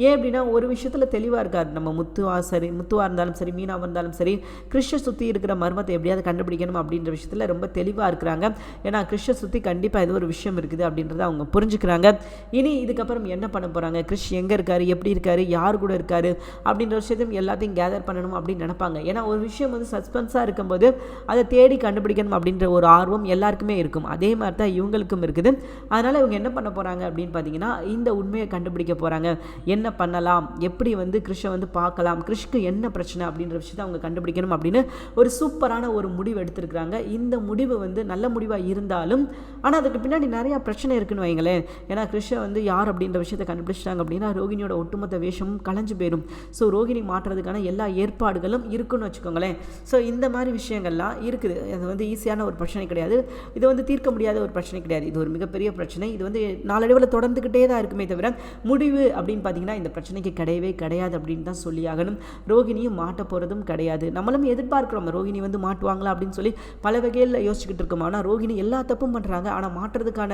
ஏன் அப்படின்னா ஒரு விஷயத்தில் தெளிவாக இருக்கார் நம்ம முத்துவா சரி முத்துவாக இருந்தாலும் சரி மீனாவாக இருந்தாலும் சரி கிருஷ்ண சுற்றி இருக்கிற மர்மத்தை எப்படியாவது கண்டுபிடிக்கணும் அப்படின்ற விஷயத்தில் ரொம்ப தெளிவாக இருக்கிறாங்க. ஏன்னா கிருஷ்ண சுற்றி கண்டிப்பாக ஏதோ ஒரு விஷயம் இருக்குது அப்படின்றத அவங்க புரிஞ்சுக்கிறாங்க. இனி இதுக்கப்புறம் என்ன பண்ண போகிறாங்க கிருஷ் எங்கே இருக்காரு? எப்படி இருக்காரு? யார் கூட இருக்காரு? அப்படின்ற விஷயத்தையும் எல்லாத்தையும் கேதர் பண்ணணும் அப்படின்னு நினைப்பாங்க. ஏன்னா ஒரு விஷயம் வந்து சஸ்பென்ஸாக இருக்கும்போது அதை தேடி கண்டுபிடிக்கணும் அப்படின்ற ஒரு ஆர்வம் எல்லாருக்குமே இருக்கும். அதே மாதிரி தான் இவங்களுக்கும் இருக்குது. அதனால் இவங்க என்ன பண்ண போகிறாங்க அப்படின்னு பார்த்தீங்கன்னா இந்த உண்மையை கண்டுபிடிக்க போகிறாங்க என்ன பண்ணலாம்? எப்படி வந்து கிறிஷை வந்து பார்க்கலாம்? கிறிஷ்க்கு என்ன பிரச்சனை அப்படின்ற விஷயத்தை அவங்க கண்டுபிடிக்கணும் அப்படின்னு ஒரு சூப்பரான ஒரு முடிவு எடுத்திருக்கிறாங்க. இந்த முடிவு வந்து நல்ல முடிவாக இருந்தாலும் ஆனால் அதுக்கு பின்னாடி நிறையா பிரச்சனை இருக்குன்னு வைங்களேன். ஏன்னா கிறிஷை வந்து யார் அப்படின்ற விஷயத்தை கண்டுபிடிச்சிட்டாங்க அப்படின்னா ரோகிணியோட ஒட்டுமொத்த வேஷமும் கலைஞ்சு போயிடும். ஸோ ரோகிணி மாற்றுறதுக்கான எல்லா ஏற்பாடுகளும் இருக்குன்னு வச்சுக்கோங்களேன். ஸோ இந்த மாதிரி விஷயங்கள்லாம் இருக்குது. அது வந்து ஈஸியாக ஈஸியான ஒரு பிரச்சனை கிடையாது. இது வந்து தீர்க்க முடியாத ஒரு பிரச்சனை கிடையாது. இது ஒரு மிகப்பெரிய பிரச்சனை. இது வந்து நாளடைவில் தொடர்ந்துக்கிட்டே தான் இருக்குமே தவிர முடிவு அப்படின்னு பார்த்தீங்கன்னா இந்த பிரச்சனைக்கு கிடையவே கிடையாது அப்படின்னு தான் சொல்லி ஆகணும். ரோகிணியும் மாட்ட போகிறதும் கிடையாது. நம்மளும் எதிர்பார்க்குறோம். ரோகிணி வந்து மாட்டுவாங்களா அப்படின்னு சொல்லி பல வகையில் யோசிச்சுக்கிட்டு இருக்கோம். ஆனால் ரோகிணி எல்லா தப்பும் பண்ணுறாங்க ஆனால் மாற்றுறதுக்கான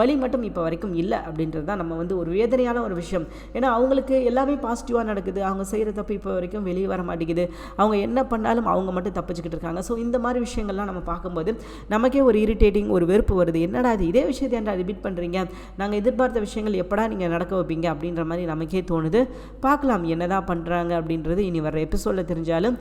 வழி மட்டும் இப்போ வரைக்கும் இல்லை அப்படின்றது தான் நம்ம வந்து ஒரு வேதனையான ஒரு விஷயம். ஏன்னா அவங்களுக்கு எல்லாமே பாசிட்டிவாக நடக்குது. அவங்க செய்கிற தப்பு இப்போ வரைக்கும் வெளியே வர மாட்டேங்குது. அவங்க என்ன பண்ணாலும் அவங்க மட்டும் தப்பிச்சுக்கிட்டு இருக்காங்க. ஸோ இந்த மாதிரி விஷயங்கள்லாம் நம்ம பார்க்கும்போது நமக்கே ஒரு இரிட்டேட்டிங் ஒரு வெறுப்பு வருது. என்னடா இது? இதே விஷயத்தை ஏன்டா ரிப்பீட் பண்ணுறீங்க நாங்கள் எதிர்பார்த்த விஷயங்கள் எப்படா நீங்கள் நடக்க வைப்பீங்க? அப்படின்ற மாதிரி நமக்கே தோணுது. பார்க்கலாம் என்னதான் பண்ணுறாங்க அப்படின்றது இனி வர எபிசோடில் தெரிஞ்சாலும்.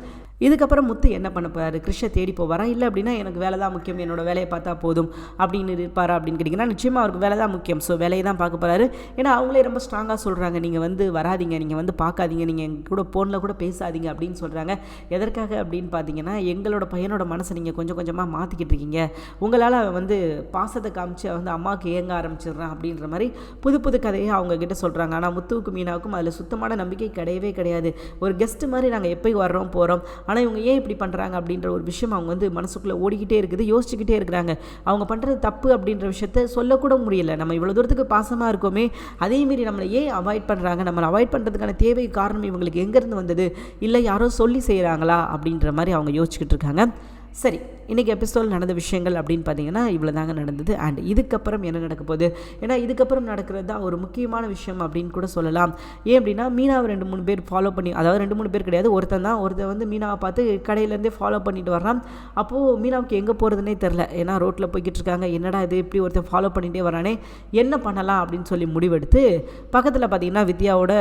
இதுக்கப்புறம் முத்து என்ன பண்ண போகிறார் கிருஷ்ண தேடி போவாரா? இல்லை அப்படின்னா எனக்கு வேலை தான் முக்கியம். என்னோட வேலையை பார்த்தா போதும் அப்படின்னு இருப்பாரா அப்படின்னு கேட்டிங்கன்னா நிச்சயமாக அவருக்கு வேலை தான் முக்கியம். ஸோ வேலையை தான் பார்க்க போகிறாரு ஏன்னா அவங்களே ரொம்ப ஸ்ட்ராங்காக சொல்கிறாங்க நீங்கள் வந்து வராதீங்க. நீங்கள் வந்து பார்க்காதீங்க. நீங்கள் எங்கள் கூட ஃபோனில் கூட பேசாதீங்க அப்படின்னு சொல்கிறாங்க எதற்காக அப்படின்னு பார்த்தீங்கன்னா எங்களோட பையனோட மனசை நீங்கள் கொஞ்சம் கொஞ்சமாக மாற்றிக்கிட்டு இருக்கீங்க உங்களால் வந்து பாசத்தை காமிச்சு அவன் வந்து அம்மாவுக்கு ஏங்க ஆரம்பிச்சிடுறான் அப்படின்ற மாதிரி புது புது கதையை அவங்கக்கிட்ட சொல்கிறாங்க ஆனால் முத்துவுக்கும் மீனாவுக்கும் அதில் சுத்தமான நம்பிக்கை கிடையவே கிடையாது. ஒரு கெஸ்ட் மாதிரி நாங்கள் எப்போ வர்றோம் போகிறோம் ஆனால் இவங்க ஏன் இப்படி பண்ணுறாங்க அப்படின்ற ஒரு விஷயம் அவங்க வந்து மனசுக்குள்ளே ஓடிக்கிட்டே இருக்குது யோசிச்சுக்கிட்டே இருக்கிறாங்க. அவங்க பண்ணுறது தப்பு அப்படின்ற விஷயத்த சொல்லக்கூட முடியல. நம்ம இவ்வளோ தூரத்துக்கு பாசமாக இருக்கோமே அதேமாரி நம்மளை ஏன் அவாய்ட் பண்ணுறாங்க நம்மளை அவாய்ட் பண்ணுறதுக்கான தேவை காரணம் இவங்களுக்கு எங்கேருந்து வந்தது? இல்லை யாரோ சொல்லி செய்கிறாங்களா அப்படின்ற மாதிரி அவங்க யோசிச்சுக்கிட்டு இருக்காங்க. சரி இன்றைக்கி எபிசோட் நடந்த விஷயங்கள் அப்படின்னு பார்த்தீங்கன்னா இவ்வளோ தாங்க நடந்தது. அண்ட் இதுக்கப்புறம் என்ன நடக்க போகுது? ஏன்னா இதுக்கப்புறம் நடக்கிறது தான் ஒரு முக்கியமான விஷயம் அப்படின்னு கூட சொல்லலாம். ஏன் அப்படின்னா மீனாவை ரெண்டு மூணு பேர் ஃபாலோ பண்ணி அதாவது ரெண்டு மூணு பேர் கிடையாது ஒருத்தன் தான் ஒருத்தன் வந்து மீனாவை பார்த்து கடையிலேருந்தே ஃபாலோ பண்ணிட்டு வர்றான். அப்போது மீனாவுக்கு எங்கே போகிறதுனே தெரில ஏன்னா ரோட்டில் போய்கிட்டு இருக்காங்க. என்னடா இது? இப்படி ஒருத்தன் ஃபாலோ பண்ணிகிட்டே வரானே. என்ன பண்ணலாம் அப்படின்னு சொல்லி முடிவெடுத்து பக்கத்தில் பார்த்தீங்கன்னா வித்யாவோட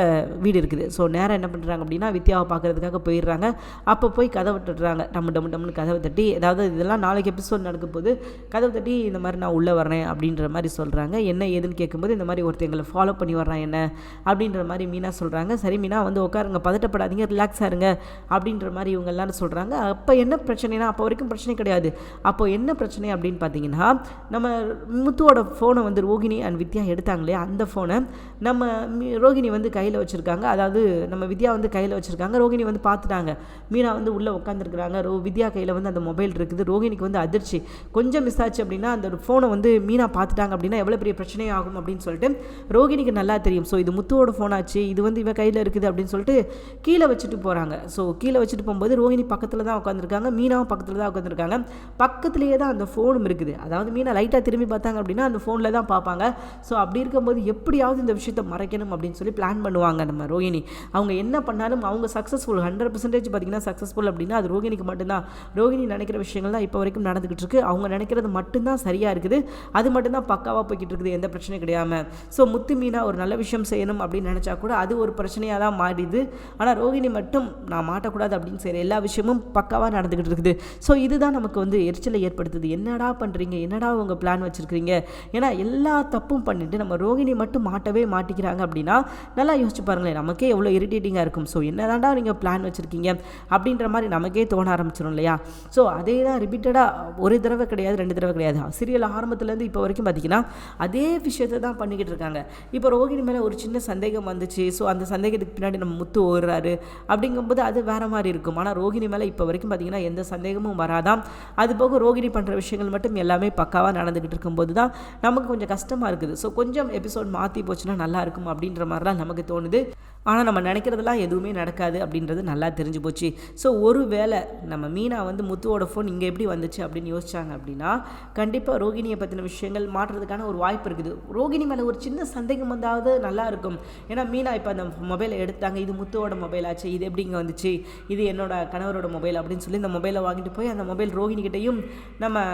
வீடு இருக்குது. ஸோ நேரம் என்ன பண்ணுறாங்க அப்படின்னா வித்யாவை பார்க்குறதுக்காக போயிடுறாங்க. அப்போ போய் கதவை தட்டுறாங்க. டம்மு டம்மு டம்னு கதவை தட்டி ஏதாவது இதெல்லாம் நாளைக்கு எபிசோட் நடக்க போது கதவு தட்டி இந்த மாதிரி நான் உள்ளே வரேன் அப்படின்ற மாதிரி சொல்கிறாங்க என்ன ஏதுன்னு கேட்கும்போது இந்த மாதிரி ஒருத்தர் எங்களை ஃபாலோ பண்ணி வர்றான் என்ன அப்படின்ற மாதிரி மீனா சொல்கிறாங்க சரி மீனா வந்து உட்காருங்க பதட்டப்படாதீங்க ரிலாக்ஸ் ஆருங்க அப்படின்ற மாதிரி இவங்க எல்லாரும் சொல்கிறாங்க அப்போ என்ன பிரச்சனைனா அப்போ வரைக்கும் பிரச்சனை கிடையாது. அப்போ என்ன பிரச்சனை அப்படின்னு பார்த்தீங்கன்னா நம்ம முத்துவோட ஃபோனை வந்து ரோகிணி அண்ட் வித்யா எடுத்தாங்களே அந்த ஃபோனை நம்ம மி- ரோகிணி வந்து கையில் வச்சுருக்காங்க. அதாவது நம்ம வித்யா வந்து கையில் வச்சுருக்காங்க. ரோகிணி வந்து பார்த்துட்டாங்க. மீனா வந்து உள்ளே உட்காந்துருக்குறாங்க ரோ வித்யா கையில் வந்து அந்த மொபைல் இருக்குது. ரோகிணிக்கு வந்து அதிர்ச்சி. கொஞ்சம் மிஸ் ஆச்சு அப்படின்னா அந்த ஃபோனை வந்து மீனா பார்த்துட்டாங்க அப்படின்னா எவ்வளோ பெரிய பிரச்சனை ஆகும் அப்படின்னு சொல்லிட்டு ரோகிணிக்கு நல்லா தெரியும். ஸோ இது முத்துவோட ஃபோன் ஆச்சு. இது வந்து இவன் கையில் இருக்குது அப்படின்னு சொல்லிட்டு கீழே வச்சுட்டு போகிறாங்க ஸோ கீழே வச்சுட்டு போகும்போது ரோஹிணி பக்கத்தில் தான் உட்காந்துருக்காங்க மீனாவும் பக்கத்தில் தான் உட்காந்துருக்காங்க பக்கத்துலேயே தான் அந்த ஃபோனும் இருக்குது. அதாவது மீனா லைட்டாக திரும்பி பார்த்தாங்க அப்படின்னா அந்த ஃபோனில் தான் பார்ப்பாங்க. ஸோ அப்படி இருக்கும்போது எப்படியாவது இந்த விஷயத்தை மறைக்கணும் அப்படின்னு சொல்லி பிளான் பண்ணுவாங்க நம்ம ரோஹிணி அவங்க என்ன பண்ணாலும் அவங்க சக்ஸஸ்ஃபுல் ஹண்ட்ரட் பர்சன்டேஜ் பார்த்தீங்கன்னா சக்ஸஸ்ஃபுல் அப்படின்னா அது ரோஹிணிக்கு மட்டும்தான். ரோஹிணி நினைக்கிற விஷயங்கள் தான் இப்போ வரைக்கும் நடந்துக்கிட்டு இருக்கு அவங்க நினைக்கிறது மட்டும்தான் சரியாக இருக்குது. அது மட்டும்தான் பக்காவாக போய்கிட்டு இருக்குது எந்த பிரச்சனையும் கிடையாமல் ஸோ முத்து மீனா ஒரு நல்ல விஷயம் செய்யணும் அப்படின்னு நினச்சா கூட அது ஒரு பிரச்சனையாக தான் மாறிடுது. ஆனால் ரோஹிணி மட்டும் நான் மாட்டக்கூடாது அப்படின்னு செய்கிற எல்லா விஷயமும் பக்காவாக நடந்துக்கிட்டு இருக்குது ஸோ இதுதான் நமக்கு வந்து எரிச்சலை ஏற்படுத்துது. என்னடா பண்ணுறீங்க என்னடா உங்கள் பிளான் வச்சுருக்கிறீங்க? ஏன்னா எல்லா தப்பும் பண்ணிட்டு நம்ம ரோஹிணி மட்டும் மாட்டவே மாட்டிக்கிறாங்க அப்படின்னா நல்லா யோசிச்சு பாருங்களேன். நமக்கே எவ்வளோ இரிட்டேட்டிங்காக இருக்கும். ஸோ என்னதான்டா நீங்கள் பிளான் வச்சுருக்கீங்க? அப்படின்ற மாதிரி நமக்கே தோண ஆரம்பிச்சிடும் இல்லையா? ஸோ அதே தான் ரிப்பீட்டடாக ஒரு தடவை கிடையாது ரெண்டு தடவை கிடையாது. சீரியல் ஆரம்பத்துலேருந்து இப்போ வரைக்கும் பார்த்தீங்கன்னா அதே விஷயத்தை தான் பண்ணிக்கிட்டு இருக்காங்க. இப்போ ரோகிணி மேலே ஒரு சின்ன சந்தேகம் வந்துச்சு. ஸோ அந்த சந்தேகத்துக்கு பின்னாடி நம்ம முத்து ஓடுறாரு அப்படிங்கும்போது அது வேறு மாதிரி இருக்கும். ஆனால் ரோகிணி மேலே இப்போ வரைக்கும் பார்த்தீங்கன்னா எந்த சந்தேகமும் வராதாம். அது போக ரோகிணி பண்ணுற விஷயங்கள் மட்டும் எல்லாமே பக்காவாக நடந்துக்கிட்டு இருக்கும்போது தான் நமக்கு கொஞ்சம் கஷ்டமாக இருக்குது. ஸோ கொஞ்சம் எபிசோட் மாற்றி போச்சுன்னா நல்லா இருக்கும் அப்படின்ற மாதிரிலாம் நமக்கு தோணுது. ஆனால் நம்ம நினைக்கிறதெல்லாம் எதுவுமே நடக்காது அப்படின்றது நல்லா தெரிஞ்சு போச்சு. ஸோ ஒரு வேளை நம்ம மீனா வந்து முத்துவோட ஃபோன் இங்கே எப்படி வந்துச்சு அப்படின்னு யோசிச்சாங்க அப்படின்னா கண்டிப்பாக ரோகிணியை பற்றின விஷயங்கள் மாற்றுறதுக்கான ஒரு வாய்ப்பு இருக்குது. ரோகிணி மேலே ஒரு சின்ன சந்தேகம் வந்தாவது நல்லா இருக்கும். ஏன்னா மீனா இப்போ அந்த மொபைலை எடுத்தாங்க இது முத்துவோட மொபைல் ஆச்சு இது எப்படி இங்கே வந்துச்சு? இது என்னோட கணவரோட மொபைல் அப்படின்னு சொல்லி இந்த மொபைலை வாங்கிட்டு போய் அந்த மொபைல் ரோகிணிகிட்டையும் நம்ம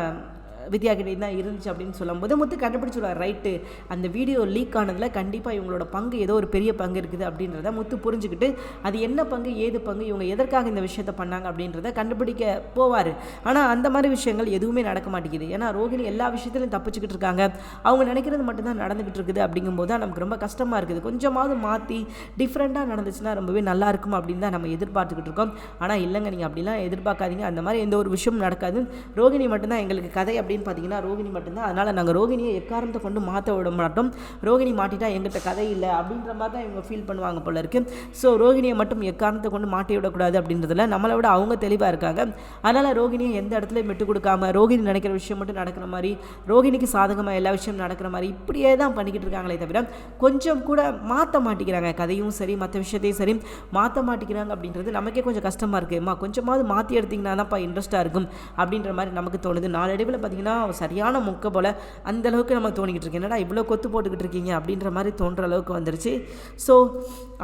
விதியாகிட்டே தான் இருந்துச்சு அப்படின்னு சொல்லும்போது முத்து கண்டுபிடிச்சிடுவார் ரைட்டு அந்த வீடியோ லீக் ஆனதில் கண்டிப்பாக இவங்களோட பங்கு ஏதோ ஒரு பெரிய பங்கு இருக்குது அப்படின்றத முத்து புரிஞ்சுக்கிட்டு அது என்ன பங்கு ஏது பங்கு இவங்க எதற்காக இந்த விஷயத்த பண்ணாங்க? அப்படின்றத கண்டுபிடிக்க போவார். ஆனால் அந்த மாதிரி விஷயங்கள் எதுவுமே நடக்க மாட்டேங்குது. ஏன்னா ரோகிணி எல்லா விஷயத்துலையும் தப்பிச்சுக்கிட்டு இருக்காங்க. அவங்க நினைக்கிறது மட்டும்தான் நடந்துக்கிட்டு இருக்குது அப்படிங்கும்போது தான் நமக்கு ரொம்ப கஷ்டமாக இருக்குது. கொஞ்சமாவது மாற்றி டிஃப்ரெண்ட்டாக நடந்துச்சுன்னா ரொம்பவே நல்லா இருக்கும் அப்படின்னு தான் நம்ம எதிர்பார்த்துக்கிட்டு இருக்கோம். ஆனால் இல்லைங்க நீங்கள் அப்படிலாம் எதிர்பார்க்காதீங்க. அந்த மாதிரி எந்த ஒரு விஷயமும் நடக்காது. ரோகிணி மட்டும்தான் எங்களுக்கு கதை அப்படின்னு பார்த்தீங்கன்னா ரோகிணி மட்டும்தான். அதனால் நாங்கள் ரோகிணியை எக்காரணத்தை கொண்டு மாற்ற விட மாட்டோம். ரோகிணி மாட்டிட்டா எங்கிட்ட கதை இல்லை அப்படின்ற மாதிரி தான் இவங்க ஃபீல் பண்ணுவாங்க போல இருக்கு. ஸோ ரோகிணியை மட்டும் எக்காரணத்தை கொண்டு மாட்டி விடக்கூடாது அப்படின்றதுல நம்மளை விட அவங்க தெளிவாக இருக்காங்க. அதனால் ரோகிணியை எந்த இடத்துலையும் விட்டு கொடுக்காம ரோகிணி நினைக்கிற விஷயம் மட்டும் நடக்கிற மாதிரி ரோகிணிக்கு சாதகமாக எல்லா விஷயம் நடக்கிற மாதிரி இப்படியே தான் பண்ணிக்கிட்டு இருக்காங்களே தவிர கொஞ்சம் கூட மாற்ற மாட்டேங்கிறாங்க கதையும் சரி மற்ற விஷயத்தையும் சரி மாற்ற மாட்டேங்கிறாங்க அப்படின்றது நமக்கே கொஞ்சம் கஷ்டமாக இருக்குமா கொஞ்சமாவது மாற்றி எடுத்திங்கன்னா தான்ப்பா இன்ட்ரெஸ்ட்டாக இருக்கும். அப்படின்ற மாதிரி நமக்கு தோணுது. நாளடைவில் பார்த்தீங்கன்னா சரியான முக்க போல் அந்த அளவுக்கு நம்ம தோணிக்கிட்டு இருக்கு. என்னடா இவ்வளோ கொத்து போட்டுக்கிட்டு இருக்கீங்க? அப்படின்ற மாதிரி தோன்ற அளவுக்கு வந்துருச்சு. ஸோ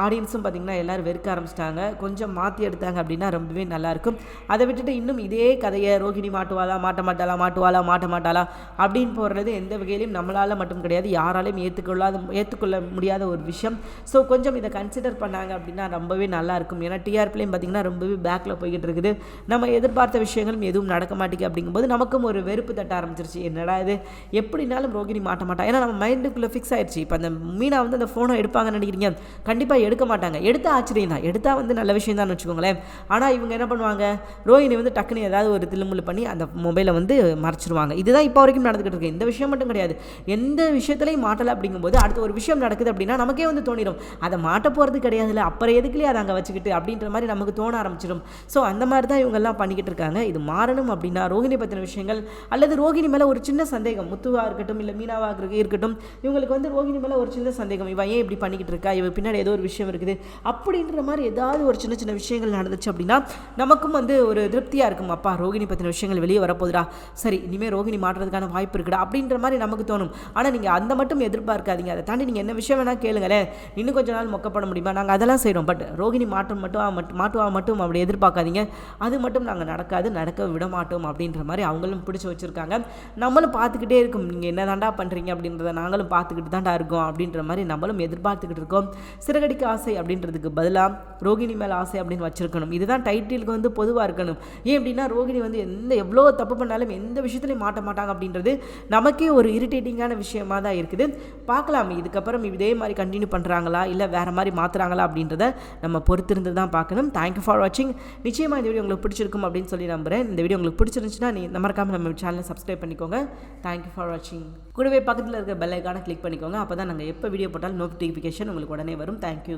ஆடியன்ஸும் பார்த்திங்கன்னா எல்லோரும் வெறுக்க ஆரம்பிச்சிட்டாங்க. கொஞ்சம் மாற்றி எடுத்தாங்க அப்படின்னா ரொம்பவே நல்லாயிருக்கும். அதை விட்டுட்டு இன்னும் இதே கதையை ரோகிணி மாட்டுவாளா மாட்ட மாட்டாளா மாட்டுவாளா மாட்ட மாட்டாளா அப்படின்னு போடுறது எந்த வகையிலையும் நம்மளால் மட்டும் கிடையாது. யாராலையும் ஏற்றுக்கொள்ளாத ஏற்றுக்கொள்ள முடியாத ஒரு விஷயம். ஸோ கொஞ்சம் இதை கன்சிடர் பண்ணாங்க அப்படின்னா ரொம்பவே நல்லாயிருக்கும். ஏன்னா டிஆர்பிலையும் பார்த்திங்கன்னா ரொம்பவே பேக்கில் போய்கிட்டு இருக்குது. நம்ம எதிர்பார்த்த விஷயங்களும் எதுவும் நடக்க மாட்டேங்குது அப்படிங்கும்போது நமக்கும் ஒரு வெறுப்பு தட்ட ஆரம்பிச்சிருச்சு. என்னடா இது? எப்படினாலும் ரோகிணி மாட்ட மாட்டா. ஏன்னா நம்ம மைண்டுக்குள்ளே ஃபிக்ஸ் ஆயிடுச்சு. இப்போ அந்த மீனா வந்து அந்த ஃபோனை எடுப்பாங்கன்னு நினைக்கிறீங்க. கண்டிப்பாக எடுக்க மாட்டாங்க. எடுத்த ஆச்சரியம் தான் எடுத்தால் வந்து நல்ல விஷயம் தான் வச்சுக்கோங்களேன். ஆனால் இவங்க என்ன பண்ணுவாங்க? ரோஹிணி வந்து டக்குன்னு ஏதாவது ஒரு தில்லுமுள்ளு பண்ணி அந்த மொபைலை வந்து மறைச்சிருவாங்க. இதுதான் இப்போ வரைக்கும் நடந்துகிட்டு இருக்கு. இந்த விஷயம் மட்டும் கிடையாது. எந்த விஷயத்துலையும் மாட்டலை அப்படிங்கும்போது அடுத்த ஒரு விஷயம் நடக்குது அப்படின்னா நமக்கே வந்து தோணிடும் அதை மாட்ட போகிறது கிடையாதுல்ல. அப்புறம் எதுக்குலேயே அதை அங்கே வச்சுக்கிட்டு அப்படின்ற மாதிரி நமக்கு தோண ஆரம்பிச்சிடும் ஸோ அந்த மாதிரி தான் இவங்கெல்லாம் பண்ணிக்கிட்டு இருக்காங்க. இது மாறணும் அப்படின்னா ரோஹிணி பற்றின விஷயங்கள் அல்லது ரோகிணி மேலே ஒரு சின்ன சந்தேகம். முத்துவாக இருக்கட்டும் இல்லை மீனாவாக இருக்கட்டும் இவங்களுக்கு வந்து ரோகிணி மேலே ஒரு சின்ன சந்தேகம். இவன் ஏன் இப்படி பண்ணிக்கிட்டு இருக்கா? இவன் பின்னாடி ஏதோ ஒரு விஷயம் இருக்குது. அப்படின்ற மாதிரி ஏதாவது ஒரு சின்ன சின்ன விஷயங்கள் நடந்துச்சு அப்படின்னா நமக்கும் வந்து ஒரு திருப்தியாக இருக்கும். அப்பா ரோகிணி பற்றின விஷயங்கள் வெளியே வரப்போகுதுடா. சரி இனிமேல் ரோகிணி மாற்றுறதுக்கான வாய்ப்பு இருக்குடா அப்படின்ற மாதிரி நமக்கு தோணும். ஆனால் நீங்கள் அந்த மட்டும் எதிர்பார்க்காதீங்க. அதை தாண்டி நீங்கள் என்ன விஷயம் வேணால் கேளுங்களேன். இன்னும் கொஞ்ச நாள் மொக்கப்பட முடியுமா? நாங்கள் அதெல்லாம் செய்கிறோம் பட் ரோகிணி மாற்றம் மட்டும் மட்டும் மாட்டுவா மட்டும் அப்படி எதிர்பார்க்காதீங்க. அது மட்டும் நாங்கள் நடக்காது நடக்க விட மாட்டோம் அப்படின்ற மாதிரி அவங்களும் பிடிச்சி வச்சுருக்காங்க. நம்மளும் பார்த்துக்கிட்டே இருக்கும். நீங்கள் என்ன தாண்டா பண்ணுறீங்க அப்படின்றத நாங்களும் பார்த்துக்கிட்டு தாண்டா இருக்கோம் அப்படின்ற மாதிரி நம்மளும் எதிர்பார்த்துக்கிட்டு இருக்கோம். சிறகடிக்க ஆசை அப்படின்றதுக்கு பதிலாக ரோகிணி மேலே ஆசை அப்படின்னு வச்சுருக்கணும். இதுதான் டைட்டிலுக்கு வந்து பொதுவாக இருக்கணும். ஏன் அப்படின்னா ரோகிணி வந்து எந்த எவ்வளோ தப்பு பண்ணாலும் எந்த விஷயத்துலையும் மாட்ட மாட்டாங்க அப்படின்றது நமக்கே ஒரு இரிட்டேட்டிங்கான விஷயமா தான் இருக்குது. பார்க்கலாம். இதுக்கப்புறம் இதே மாதிரி கண்டினியூ பண்ணுறாங்களா இல்லை வேறு மாதிரி மாற்றுறாங்களா அப்படின்றத நம்ம பொறுத்திருந்து தான் பார்க்கணும். தேங்க்யூ ஃபார் வாட்சிங் நிச்சயமாக இந்த வீடியோ உங்களுக்கு பிடிச்சிருக்கும் அப்படின்னு சொல்லி நம்புகிறேன் இந்த வீடியோ உங்களுக்கு பிடிச்சிருந்துச்சுன்னா நீ மறக்காமல் நம்ம சேனலை சப்ஸ்கிரைப் பண்ணிக்கோங்க. தேங்க்யூ ஃபார் வாட்சிங் கூடவே பக்கத்தில் இருக்க பெல் ஐக்கானை கிளிக் பண்ணிக்கோங்க. அப்போ தான் நாங்கள் எப்போ வீடியோ போட்டாலும் நோட்டிஃபிகேஷன் உங்களுக்கு உடனே வரும். தேங்க்யூ